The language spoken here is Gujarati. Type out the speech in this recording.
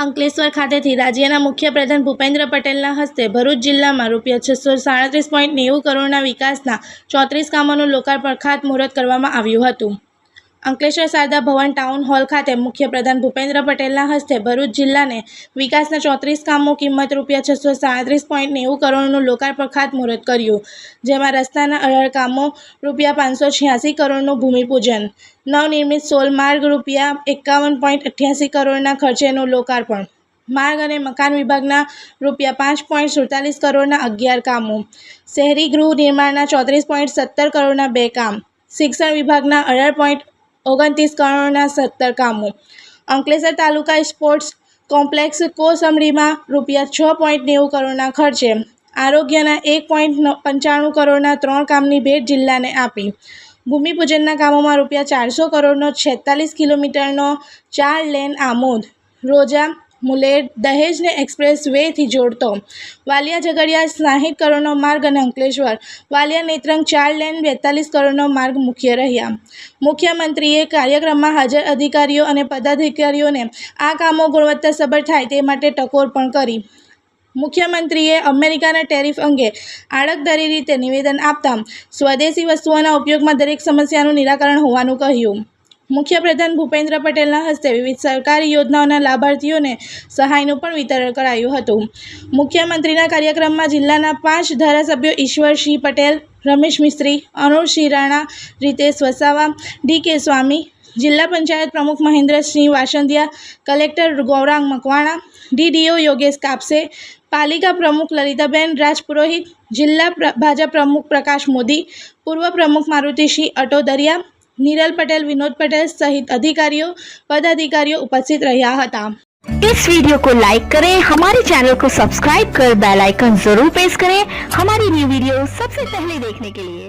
અંકલેશ્વર ખાતેથી રાજ્યના મુખ્યપ્રધાન ભૂપેન્દ્ર પટેલના હસ્તે ભરૂચ જિલ્લામાં રૂપિયા છસો સાડત્રીસ પોઈન્ટ નેવું કરોડના વિકાસના ચોત્રીસ કામોનું લોકાર્પણ ખાતમુહૂર્ત કરવામાં આવ્યું હતું. અંકલેશ્વર શારદા ભવન ટાઉન હોલ ખાતે મુખ્યપ્રધાન ભૂપેન્દ્ર પટેલના હસ્તે ભરૂચ જિલ્લાને વિકાસના ચોત્રીસ કામો કિંમત રૂપિયા છસો સાડત્રીસ પોઈન્ટ નેવું કરોડનું લોકાર્પણ ખાતમુહૂર્ત કર્યું. જેમાં રસ્તાના અઢાર કામો રૂપિયા પાંચસો છ્યાસી કરોડનું ભૂમિપૂજન, નવનિર્મિત સોલ માર્ગ રૂપિયા એકાવન પોઈન્ટ અઠ્યાસી કરોડના ખર્ચેનું લોકાર્પણ, માર્ગ અને મકાન વિભાગના રૂપિયા પાંચ પોઈન્ટ સુડતાલીસ કરોડના અગિયાર કામો શહેરી ગૃહ નિર્માણના ચોત્રીસ પોઈન્ટ સત્તર કરોડના બે કામ શિક્ષણ વિભાગના અઢાર પોઈન્ટ ઓગણત્રીસ કરોડના સત્તર કામો. અંકલેશ્વર તાલુકા સ્પોર્ટ્સ કોમ્પ્લેક્સ કોસમડીમાં રૂપિયા છ પોઈન્ટ નેવું કરોડના ખર્ચે આરોગ્યના એક પોઈન્ટ પંચાણું કરોડના ત્રણ કામની ભેટ જિલ્લાને આપી. ભૂમિપૂજનના કામોમાં રૂપિયા ચારસો કરોડનો છેતાલીસ કિલોમીટરનો ચાર લેન આમોદ. રોજા મુલેર દહેજને એક્સપ્રેસ વેથી જોડતો. વાલિયા ઝઘડિયા સાહીઠ કરોડનો માર્ગ અને અંકલેશ્વર. વાલિયા નેત્રંગ ચાર લેન બેતાલીસ કરોડનો માર્ગ મુખ્ય રહ્યા. મુખ્યમંત્રીએ કાર્યક્રમમાં હાજર અધિકારીઓ અને પદાધિકારીઓને આ કામો ગુણવત્તાસભર થાય તે માટે ટકોર પણ કરી. મુખ્યમંત્રીએ અમેરિકાના ટેરિફ અંગે આડકધરી રીતે નિવેદન આપતા સ્વદેશી વસ્તુઓના ઉપયોગમાં દરેક સમસ્યાનું નિરાકરણ હોવાનું કહ્યું. મુખ્યપ્રધાન ભૂપેન્દ્ર પટેલના હસ્તે વિવિધ સરકારી યોજનાઓના લાભાર્થીઓને સહાયનું પણ વિતરણ કરાયું હતું. મુખ્યમંત્રીના કાર્યક્રમમાં જિલ્લાના પાંચ ધારાસભ્યો ઈશ્વરસિંહ પટેલ, રમેશ મિસ્ત્રી, અનુરસિંહ રાણા, રીતેશ વસાવા, ડી કે સ્વામી, જિલ્લા પંચાયત પ્રમુખ મહેન્દ્રસિંહ વાસંદિયા કલેક્ટર ગૌરાંગ મકવાણા ડીડીઓ યોગેશ કાપસે, પાલિકા પ્રમુખ લલિતાબેન રાજપુરોહિત, જિલ્લા ભાજપ પ્રમુખ પ્રકાશ મોદી, પૂર્વ પ્રમુખ મારુતિસિંહ અટોદરિયા નીરલ પટેલ વિનોદ પટેલ સહિત અધિકારીઓ પદાધિકારીઓ ઉપસ્થિત રહ્યા હતા इस वीडियो को लाइक करें हमारे चैनल को सब्सक्राइब कर बेल आइकन जरूर प्रेस करें हमारी न्यू वीडियो सबसे पहले देखने के लिए